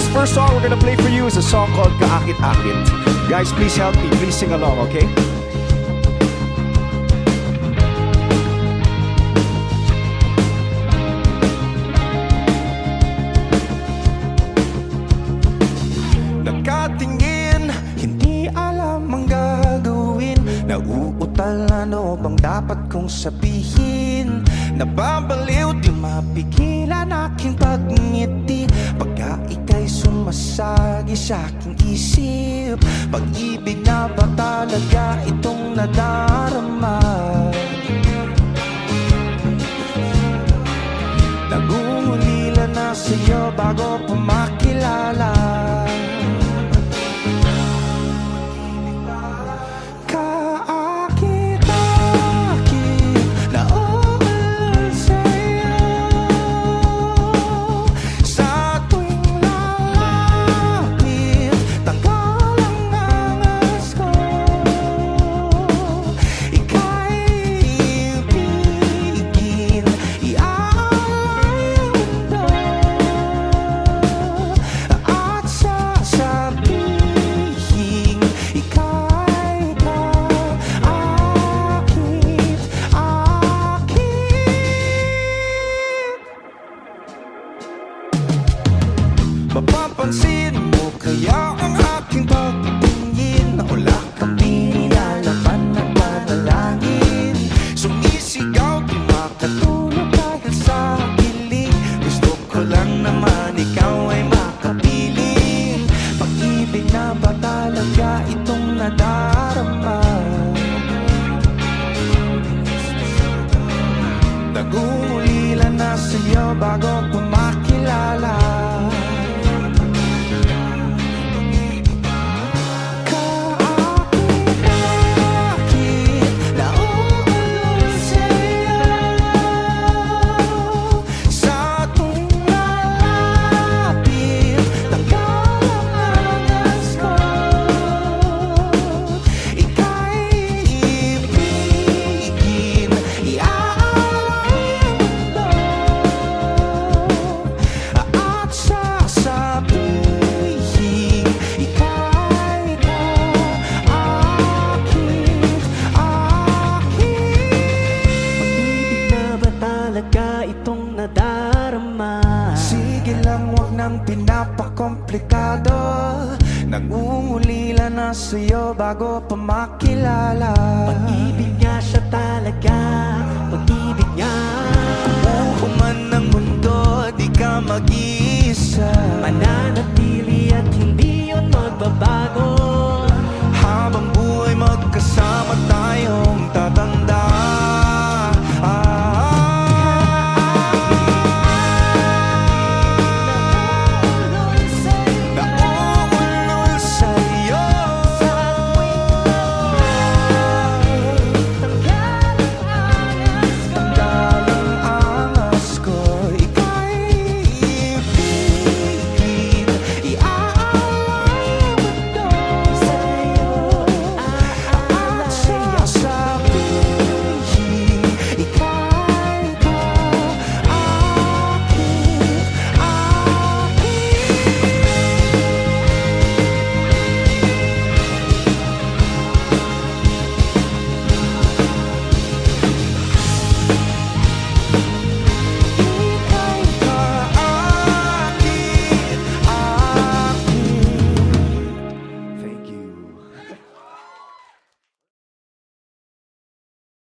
This first song we're gonna play for you is a song called Kaakit Akit. Guys, please help me. Please sing along, okay? Nakatingin, hindi alam ang gagawin Nauutal ano bang dapat kong sabihin Nababaliw di mapigilan aking pagngiti Pagka ika'y sumasagi sa aking isip. Pag-ibig na ba talaga itong nadarama ba talaga itong nadarama? Nagulila na sa'yo bago ko Sige lang wag nang pinapakomplikado Nangungulila na sa'yo bago pa makilala. Pag-ibig nga siya talaga Pag-ibig nga. Buho man ng mundo, di ka mag-iisa. Mananatili at hindi yun magbabago. Habang buhay magkasama tayong